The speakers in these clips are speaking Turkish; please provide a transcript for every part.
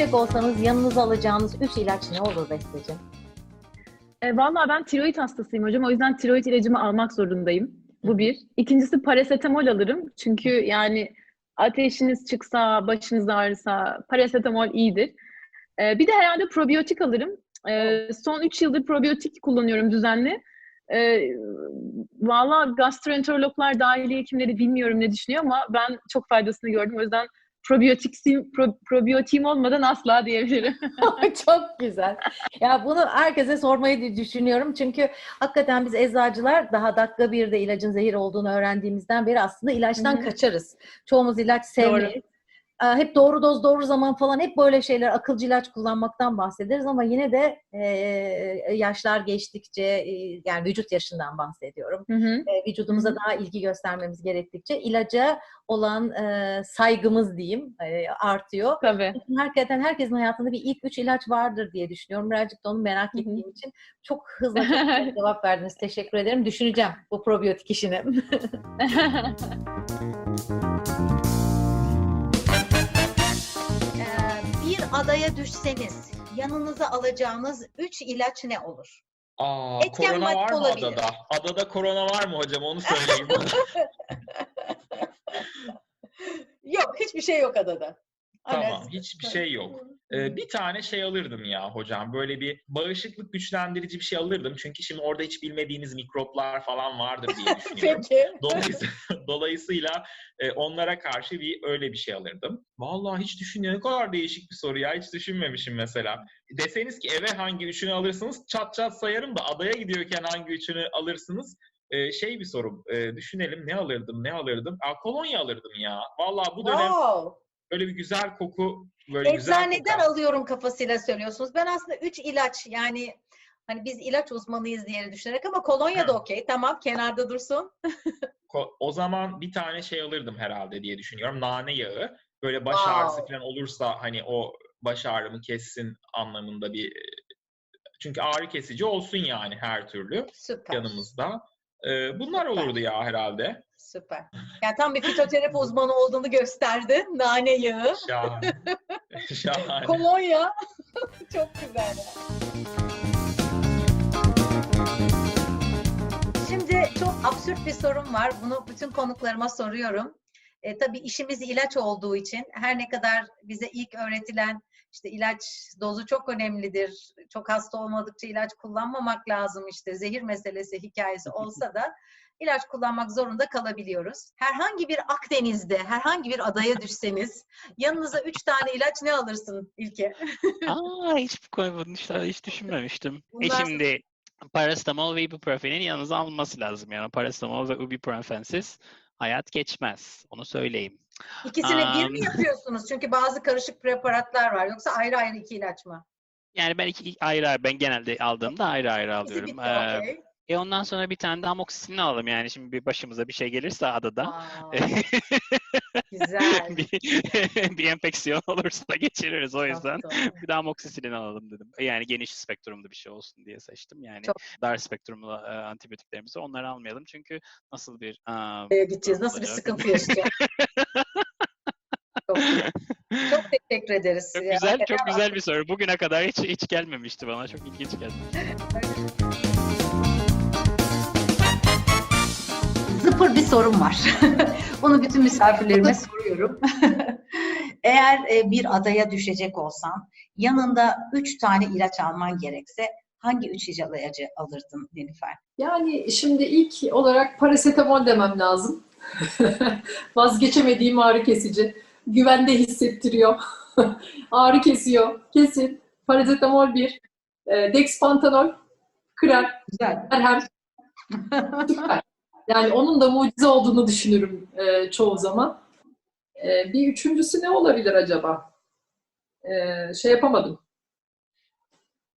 düşecek olsanız yanınıza alacağınız 3 ilaç ne olur Besteciğim? E, Valla ben tiroid hastasıyım hocam. O yüzden tiroid ilacımı almak zorundayım. Bu bir. İkincisi parasetamol alırım. Çünkü yani ateşiniz çıksa, başınız ağrısa parasetamol iyidir. E, bir de herhalde probiyotik alırım. E, son 3 yıldır probiyotik kullanıyorum düzenli. E, Valla gastroenterologlar, dahiliye hekimleri bilmiyorum ne düşünüyor ama ben çok faydasını gördüm. O yüzden probiyotikim, pro, probiyotiğim olmadan asla diyebilirim. Çok güzel. Ya bunu herkese sormayı düşünüyorum. Çünkü hakikaten biz eczacılar daha dakika birde ilacın zehir olduğunu öğrendiğimizden beri aslında ilaçtan Hı hı. kaçarız. Çoğumuz ilaç sevmeyiz. Ee, Hep doğru doz, doğru zaman falan hep böyle şeyler, akılcı ilaç kullanmaktan bahsederiz ama yine de e, yaşlar geçtikçe, e, yani vücut yaşından bahsediyorum. Hı hı. E, vücudumuza daha ilgi göstermemiz gerektikçe ilaca olan e, saygımız diyeyim e, artıyor. Tabii. Hakikaten herkesin hayatında bir ilk üç ilaç vardır diye düşünüyorum. Birazcık da onu merak Hı hı. ettiğim için çok hızlı cevap verdiniz. Teşekkür ederim. Düşüneceğim bu probiyotik işini. adaya düşseniz yanınıza alacağınız 3 ilaç ne olur? Aa, Etken korona var mı olabilir. adada? Adada korona var mı hocam? Onu söyleyin. Yok, hiçbir şey yok adada. Tamam, hiçbir şey yok. Ee, bir tane şey alırdım ya hocam. Böyle bir bağışıklık güçlendirici bir şey alırdım. Çünkü şimdi orada hiç bilmediğiniz mikroplar falan vardır diye düşünüyorum. Peki. Dolayısıyla, dolayısıyla e, onlara karşı bir öyle bir şey alırdım. Vallahi hiç düşünmüyorum. Ne kadar değişik bir soru ya. Hiç düşünmemişim mesela. Deseniz ki eve hangi üçünü alırsınız? Çat çat sayarım da adaya gidiyorken hangi üçünü alırsınız? E, şey bir soru. E, düşünelim ne alırdım, ne alırdım? Aa, kolonya alırdım ya. Vallahi bu dönem Wow. Böyle bir güzel koku, böyle güzel Eczaneden kokan. alıyorum kafasıyla söylüyorsunuz. Ben aslında 3 ilaç yani hani biz ilaç uzmanıyız diye düşünerek ama kolonya da okey. Tamam kenarda dursun. O zaman bir tane şey alırdım herhalde diye düşünüyorum. Nane yağı. Böyle baş Wow. ağrısı falan olursa hani o baş ağrımı kessin anlamında bir çünkü ağrı kesici olsun yani her türlü Süper. yanımızda. Ee, bunlar Süper. olurdu ya herhalde. Süper. Yani tam bir fitoterapi uzmanı olduğunu gösterdi. Nane yağı. Şahane. Şahane. Kolonya. Çok güzel. Şimdi çok absürt bir sorum var. Bunu bütün konuklarıma soruyorum. E, tabii işimiz ilaç olduğu için her ne kadar bize ilk öğretilen işte ilaç dozu çok önemlidir. Çok hasta olmadıkça ilaç kullanmamak lazım işte zehir meselesi hikayesi olsa da ilaç kullanmak zorunda kalabiliyoruz. Herhangi bir Akdeniz'de, herhangi bir adaya düşseniz yanınıza üç tane ilaç ne alırsın İlke? Aa hiç bu konuda hiç, hiç düşünmemiştim. E Bunlar- şimdi paracetamol ve ibuprofenin yanınıza alınması lazım. Yani paracetamol ve ibuprofensiz hayat geçmez. Onu söyleyeyim. İkisini bir mi yapıyorsunuz? Çünkü bazı karışık preparatlar var. Yoksa ayrı ayrı iki ilaç mı? Yani ben iki ayrı ayrı ben genelde aldığımda ayrı ayrı alıyorum. bitti, Ee, okey. E ondan sonra bir tane de amoksisilin alalım yani şimdi bir başımıza bir şey gelirse adada. Güzel. bir, bir enfeksiyon olursa geçiririz o yüzden. Bir daha amoksisilin alalım dedim. Yani geniş spektrumlu bir şey olsun diye seçtim. Yani Çok- dar spektrumlu e, antibiyotiklerimizi onları almayalım. Çünkü nasıl bir e, Nereye gideceğiz? Nasıl bir sıkıntı yaşayacağız? çok, çok teşekkür ederiz. Çok güzel, çok güzel bir soru. Bugüne kadar hiç hiç gelmemişti bana. Çok ilginç geldi. Zıpır bir sorum var. Bunu bütün misafirlerime soruyorum. Eğer e, bir adaya düşecek olsan, yanında üç tane ilaç alman gerekse hangi üç ilacı alırdın Nilüfer? Yani şimdi ilk olarak parasetamol demem lazım. Vazgeçemediğim ağrı kesici. Güvende hissettiriyor. ağrı kesiyor. Kesin. Parasetamol bir. E, Dexpantanol. Krem. Güzel. Merhem. Süper. Yani onun da mucize olduğunu düşünürüm e, çoğu zaman. E, bir üçüncüsü ne olabilir acaba? E, şey yapamadım.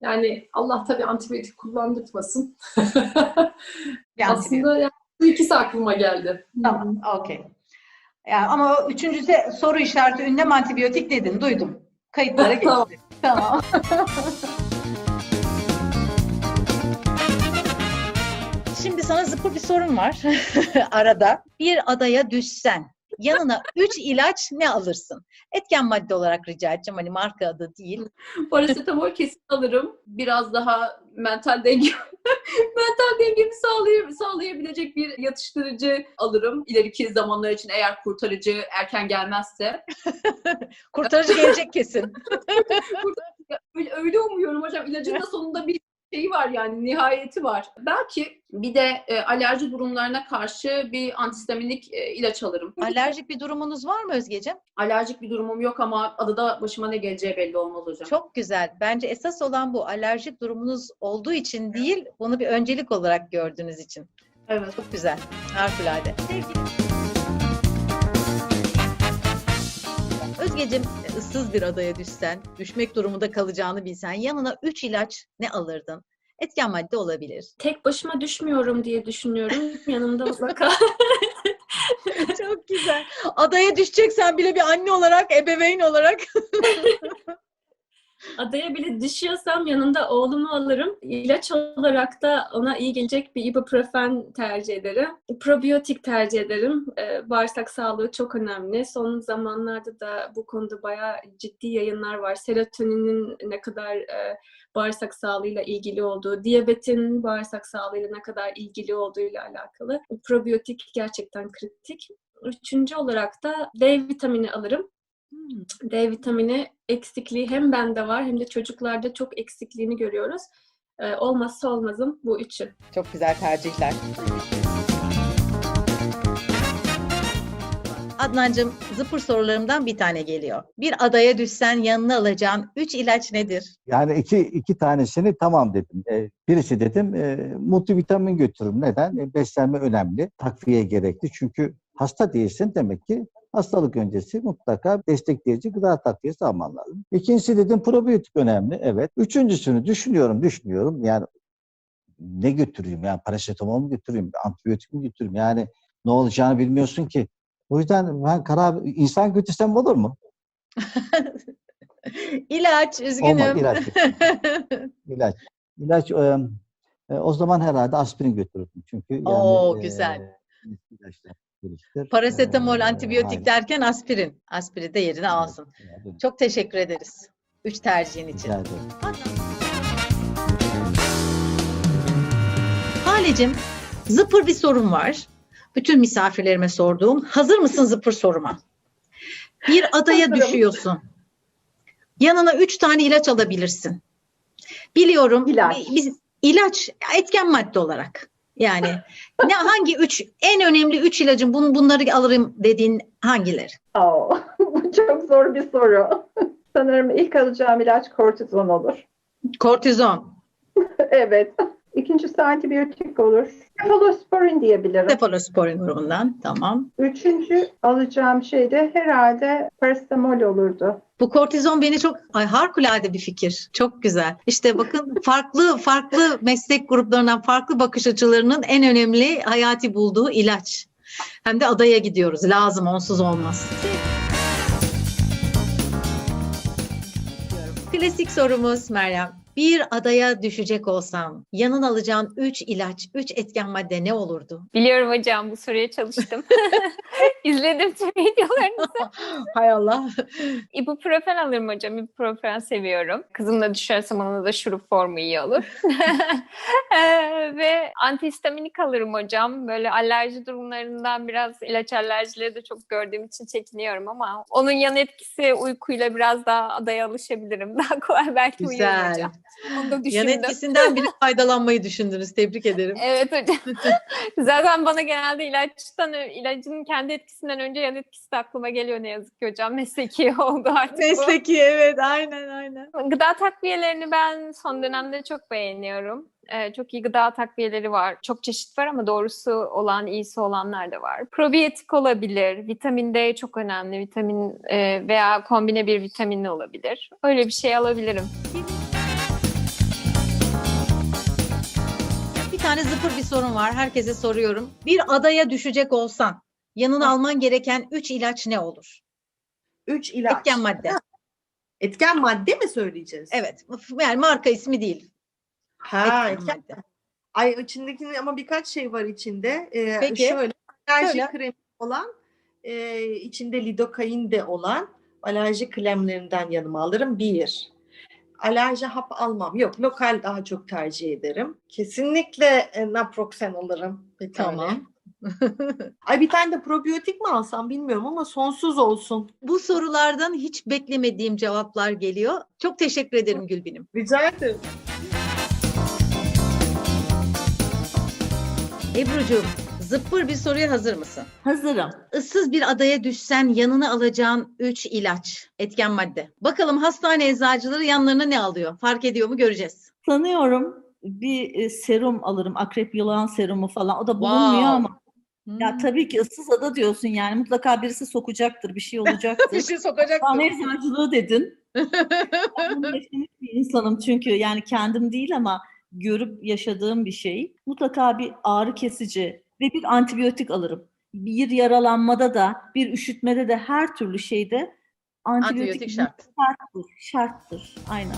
Yani Allah tabii antibiyotik kullandırtmasın. Aslında yani bu ikisi aklıma geldi. Tamam, okey. Yani ama o üçüncüsü soru işareti ünlem antibiyotik dedin, duydum. Kayıtlara geçti. Tamam. tamam. sana zıpır bir sorun var arada. Bir adaya düşsen, yanına 3 ilaç ne alırsın? Etken madde olarak rica edeceğim. Hani marka adı değil. Parasetamol kesin alırım. Biraz daha mental denge mental dengemi sağlay sağlayabilecek bir yatıştırıcı alırım. İleriki zamanlar için eğer kurtarıcı erken gelmezse. Kurtarıcı gelecek kesin. Öyle, öyle umuyorum hocam. İlacın da sonunda bir şeyi var yani nihayeti var. Belki bir de e, alerji durumlarına karşı bir antistaminik e, ilaç alırım. Alerjik bir durumunuz var mı Özgeciğim? Alerjik bir durumum yok ama adada başıma ne geleceği belli olmaz hocam. Çok güzel. Bence esas olan bu. Alerjik durumunuz olduğu için değil, bunu bir öncelik olarak gördüğünüz için. Evet. Çok güzel. Harikulade. Özgeciğim ıssız bir adaya düşsen, düşmek durumunda kalacağını bilsen yanına 3 ilaç ne alırdın? Etken madde olabilir. Tek başıma düşmüyorum diye düşünüyorum. Yanımda mutlaka Çok güzel. Adaya düşeceksen bile bir anne olarak, ebeveyn olarak. adaya bile düşüyorsam yanımda oğlumu alırım. İlaç olarak da ona iyi gelecek bir ibuprofen tercih ederim. Probiyotik tercih ederim. Ee, bağırsak sağlığı çok önemli. Son zamanlarda da bu konuda bayağı ciddi yayınlar var. Serotoninin ne kadar e, bağırsak sağlığıyla ilgili olduğu, diyabetin bağırsak sağlığıyla ne kadar ilgili olduğuyla alakalı. Probiyotik gerçekten kritik. Üçüncü olarak da D vitamini alırım. D vitamini eksikliği hem bende var hem de çocuklarda çok eksikliğini görüyoruz. Ee, olmazsa olmazım bu üçü. Çok güzel tercihler. Adnancığım zıpır sorularımdan bir tane geliyor. Bir adaya düşsen yanına alacağın 3 ilaç nedir? Yani iki, iki tanesini tamam dedim. E, birisi dedim e, multivitamin götürürüm. Neden? E, beslenme önemli. Takviye gerekli. Çünkü hasta değilsin demek ki hastalık öncesi mutlaka destekleyici gıda takviyesi alman lazım. İkincisi dedim probiyotik önemli. Evet. Üçüncüsünü düşünüyorum, düşünüyorum. Yani ne götüreyim? Yani parasetamol mu götüreyim? Antibiyotik mi götüreyim? Yani ne olacağını bilmiyorsun ki. O yüzden ben karar insan götürsem olur mu? İlaç, üzgünüm. Olmaz, ilaç İlaç. İlaç e, e, o zaman herhalde aspirin götürürdüm. Çünkü yani Oo, e, güzel. ilaçlar geliştir. Parasetamol, E, antibiyotik aynen. derken aspirin. Aspirin de yerine alsın. Evet, Çok teşekkür ederiz. Üç tercihin için. rica ederim. Halecim, zıpır bir sorum var. Bütün misafirlerime sorduğum. Hazır mısın zıpır soruma? Bir adaya düşüyorsun. Yanına üç tane ilaç alabilirsin. Biliyorum. İlaç. bi- Biz, ilaç, etken madde olarak. Yani ne hangi üç, en önemli üç ilacın bun, bunları alırım dediğin hangileri? Oo, bu çok zor bir soru. Sanırım ilk alacağım ilaç kortizon olur. Kortizon, Evet. İkincisi antibiyotik olur. Cephalosporin diyebilirim. Cephalosporin grubundan. Tamam. Üçüncü alacağım şey de herhalde parasetamol olurdu. Bu kortizon beni çok ay harikulade bir fikir. Çok güzel. İşte bakın farklı farklı meslek gruplarından farklı bakış açılarının en önemli hayati bulduğu ilaç. Hem de adaya gidiyoruz. Lazım onsuz olmaz. Klasik sorumuz Meryem. Bir adaya düşecek olsam yanın alacağın 3 ilaç, 3 etken madde ne olurdu? Biliyorum hocam bu soruya çalıştım. İzledim tüm videolarınızı. Hay Allah. İbuprofen alırım hocam. İbuprofen seviyorum. Kızımla düşersem ona da şurup formu iyi olur. Eee, Ve antihistaminik alırım hocam. Böyle alerji durumlarından biraz ilaç alerjileri de çok gördüğüm için çekiniyorum ama onun yan etkisi uykuyla biraz daha adaya alışabilirim. Daha kolay belki Güzel. hocam. Onu da Yan etkisinden biri faydalanmayı düşündünüz. Tebrik ederim. Evet hocam. Zaten bana genelde ilaçtan, ilacın kendi etkisinden önce yan etkisi de aklıma geliyor ne yazık ki hocam. Mesleki oldu artık bu. Mesleki evet aynen aynen. Gıda takviyelerini ben son dönemde çok beğeniyorum. Ee, çok iyi gıda takviyeleri var. Çok çeşit var ama doğrusu olan, iyisi olanlar da var. Probiyotik olabilir. Vitamin D çok önemli. Vitamin e, veya kombine bir vitaminli olabilir. Öyle bir şey alabilirim. Bir tane zıpır bir sorun var. Herkese soruyorum. Bir adaya düşecek olsan yanına alman gereken 3 ilaç ne olur? Üç ilaç. Etken madde. Etken madde mi söyleyeceğiz? Evet. Yani marka ismi değil. Ha, etken etken. madde. Ay içindekinin ama birkaç şey var içinde. Ee, Peki. Şöyle alerji kremi olan e, içinde lidokain de olan alerji kremlerinden yanıma alırım. Bir. Alerji hap almam. Yok, lokal daha çok tercih ederim. Kesinlikle e, naproxen alırım bir. Tamam. Ay bir tane de probiyotik mi alsam bilmiyorum ama sonsuz olsun. Bu sorulardan hiç beklemediğim cevaplar geliyor. Çok teşekkür ederim Gülbin'im. Rica ederim. Ebru'cuğum zıppır bir soruya hazır mısın? Hazırım. Issız bir adaya düşsen yanına alacağın 3 ilaç, etken madde. Bakalım hastane eczacıları yanlarına ne alıyor? Fark ediyor mu göreceğiz. Sanıyorum bir e, serum alırım. Akrep yılan serumu falan. O da bulunmuyor Wow. ama. Ya Hmm. tabii ki ıssız ada diyorsun yani. Mutlaka birisi sokacaktır. Bir şey olacaktır. Bir şey sokacak. Hastane eczacılığı dedin. Ben yaşamış bir insanım çünkü yani kendim değil ama görüp yaşadığım bir şey. Mutlaka bir ağrı kesici ve bir antibiyotik alırım. Bir yaralanmada da, bir üşütmede de her türlü şeyde antibiyotik, Antibiyotik şart. şarttır. Şarttır. Aynen.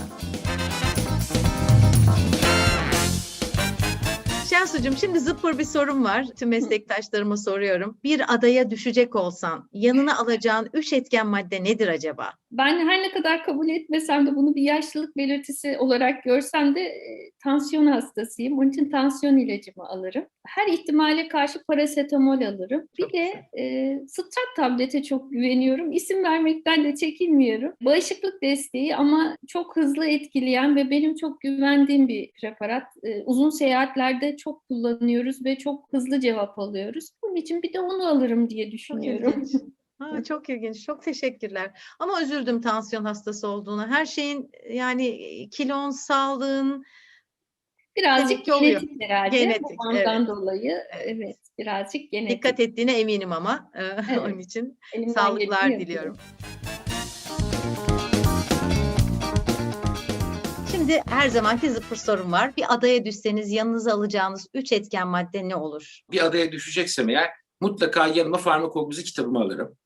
Şensucuğum şimdi zıppır bir sorum var. Tüm meslektaşlarıma soruyorum. Bir adaya düşecek olsan yanına alacağın 3 etken madde nedir acaba? Ben her ne kadar kabul etmesem de bunu bir yaşlılık belirtisi olarak görsem de e, tansiyon hastasıyım. Onun için tansiyon ilacımı alırım. Her ihtimale karşı parasetamol alırım. Bir Çok de e, strat tablete çok güveniyorum. İsim vermekten de çekinmiyorum. Bağışıklık desteği ama çok hızlı etkileyen ve benim çok güvendiğim bir preparat. E, uzun seyahatlerde çok kullanıyoruz ve çok hızlı cevap alıyoruz. Bunun için bir de onu alırım diye Çok düşünüyorum. Ha, çok ilginç. Çok teşekkürler. Ama üzüldüm tansiyon hastası olduğuna. Her şeyin yani kilon, sağlığın Birazcık ki oluyor. genetik herhalde. Genetik, Bu ondan evet. dolayı evet birazcık genetik. dikkat ettiğine eminim ama Evet. onun için Elimden sağlıklar diliyorum. Şimdi her zamanki zıpır sorum var. Bir adaya düşseniz yanınıza alacağınız 3 etken madde ne olur? bir adaya düşeceksem eğer mutlaka yanıma farmakoloji kitabımı alırım.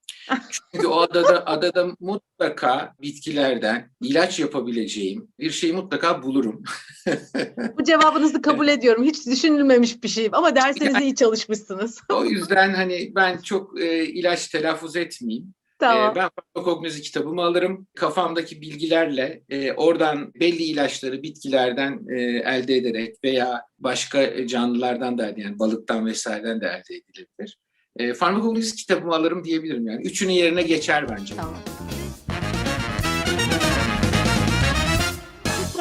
Çünkü o adada adada mutlaka bitkilerden ilaç yapabileceğim bir şeyi mutlaka bulurum. Bu cevabınızı kabul ediyorum. Hiç düşünülmemiş bir şey ama derseniz iyi çalışmışsınız. o yüzden hani ben çok e, ilaç telaffuz etmeyeyim. tamam. E, ben farmakoloji kitabımı alırım. Kafamdaki bilgilerle e, oradan belli ilaçları bitkilerden e, elde ederek veya başka canlılardan da yani balıktan vesaireden de elde edilebilir. E, farmakoloji kitabımı alırım diyebilirim yani. Üçünün yerine geçer bence. Tamam.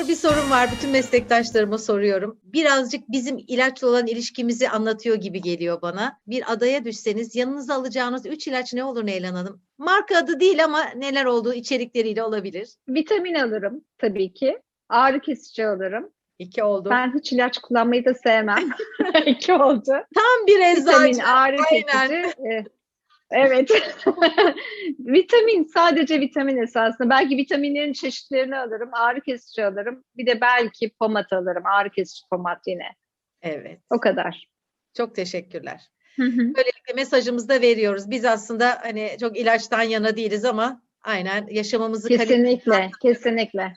Bir sorum var. Bütün meslektaşlarıma soruyorum. Birazcık bizim ilaçla olan ilişkimizi anlatıyor gibi geliyor bana. Bir adaya düşseniz yanınıza alacağınız 3 ilaç ne olur Neylan Hanım? Marka adı değil ama neler olduğu içerikleriyle olabilir. Vitamin alırım tabii ki. Ağrı kesici alırım. İki oldu. Ben hiç ilaç kullanmayı da sevmem. İki oldu. Tam bir Vitamin, eczacı. ağrı Aynen. kesici. e, Evet. vitamin, sadece vitamin esasında. Belki vitaminlerin çeşitlerini alırım. Ağrı kesici alırım. Bir de belki pomat alırım. Ağrı kesici pomat yine. Evet. O kadar. Çok teşekkürler. Böylelikle mesajımızı da veriyoruz. Biz aslında hani çok ilaçtan yana değiliz ama aynen yaşamamızı Kesinlikle, kesinlikle.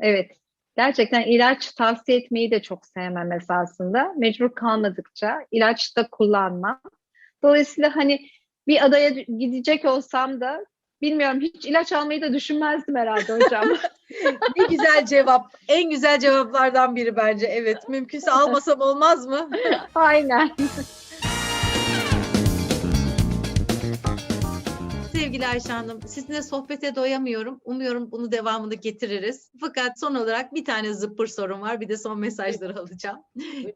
Evet. Gerçekten ilaç tavsiye etmeyi de çok sevmem esasında. Mecbur kalmadıkça ilaç da kullanmam. Dolayısıyla hani bir adaya gidecek olsam da bilmiyorum hiç ilaç almayı da düşünmezdim herhalde hocam. Ne güzel cevap. En güzel cevaplardan biri bence. Evet. Mümkünse almasam olmaz mı? Aynen. Sevgili Ayşe Hanım, sizinle sohbete doyamıyorum. Umuyorum bunu devamını getiririz. Fakat son olarak bir tane zıppır sorum var. Bir de son mesajları alacağım.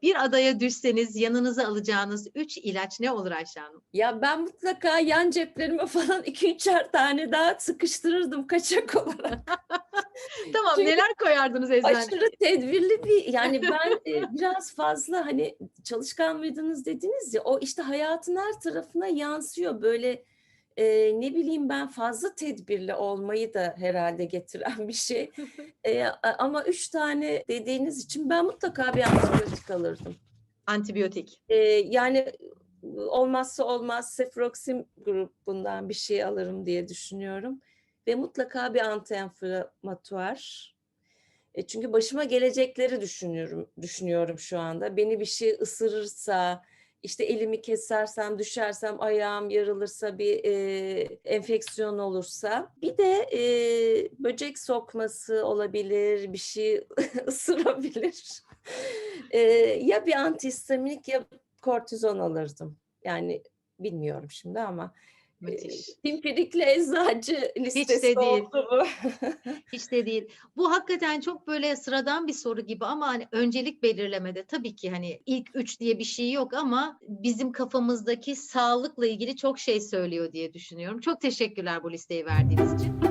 Bir adaya düşseniz yanınıza alacağınız 3 ilaç ne olur Ayşe Hanım? Ya ben mutlaka yan ceplerime falan iki üçer tane daha sıkıştırırdım kaçak olarak. Tamam, Çünkü neler koyardınız eczaneye? Aşırı tedbirli bir yani ben e, biraz fazla hani çalışkan mıydınız dediniz ya o işte hayatın her tarafına yansıyor böyle e, ne bileyim ben fazla tedbirli olmayı da herhalde getiren bir şey. E, ama üç tane dediğiniz için ben mutlaka bir antibiyotik alırdım. Antibiyotik. E, yani olmazsa olmaz sefroksim grubundan bir şey alırım diye düşünüyorum. Ve mutlaka bir antienflamatuar. E, çünkü başıma gelecekleri düşünüyorum düşünüyorum şu anda. Beni bir şey ısırırsa işte elimi kesersem, düşersem, ayağım yarılırsa, bir e, enfeksiyon olursa. Bir de e, böcek sokması olabilir, bir şey ısırabilir. E, ya bir antihistaminik ya kortizon alırdım. Yani bilmiyorum şimdi ama Müthiş. pimpirikli eczacı listesi de değil. oldu mu? Hiç de değil. Bu hakikaten çok böyle sıradan bir soru gibi ama hani öncelik belirlemede tabii ki hani ilk üç diye bir şey yok ama bizim kafamızdaki sağlıkla ilgili çok şey söylüyor diye düşünüyorum. Çok teşekkürler bu listeyi verdiğiniz için.